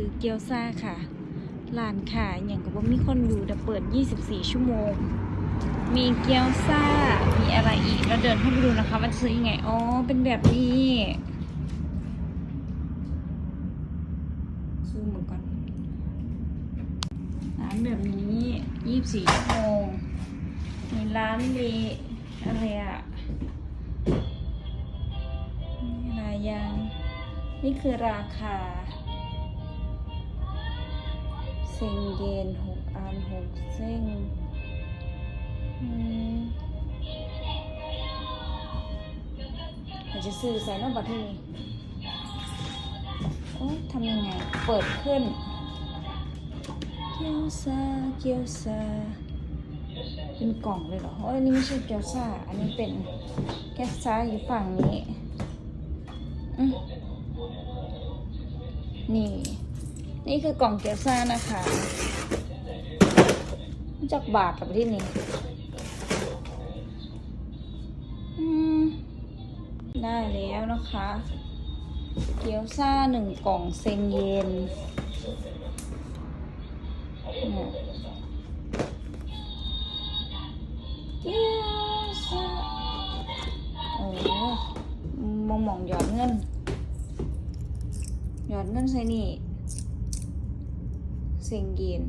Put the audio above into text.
ซื้อเกี๊ยวซ่าค่ะร้านขายอย่างกับว่ามีคนอยู่แต่เปิด 24 ชั่วโมง มีเกี๊ยวซ่า มีอะไรอีก เราเดินเข้าไปดูนะคะว่าจะซื้อยังไง อ๋อ เป็นแบบนี้ซูมเหมือนก่อนร้านแบบนี้ 24 ชั่วโมง มีร้านเลอะไรอะมีหลายอย่างนี่คือราคา เซ็งเยนหกอันหกเส้งอืมเราจะซื้อใส่นอกประเทศโอ้ทำยังไง เปิดขึ้น เกียวซา เกียวซา เป็นกล่องเลยเหรอโอ้ยอันนี้ไม่ใช่เกียวซา อันนี้เป็นแก๊สซาอยู่ฝั่งนี้อืมนี่ นี่คือกล่องเกี๊ยวซ่านะคะจากบาทกับที่นี่ได้แล้วนะคะ เกี๊ยวซ่าหนึ่งกล่องเซงเยนเนี่ยเกี๊ยวซ่าโอ้มองมองหยอดเงิน หยอดเงินใส่นี่ เซงเยน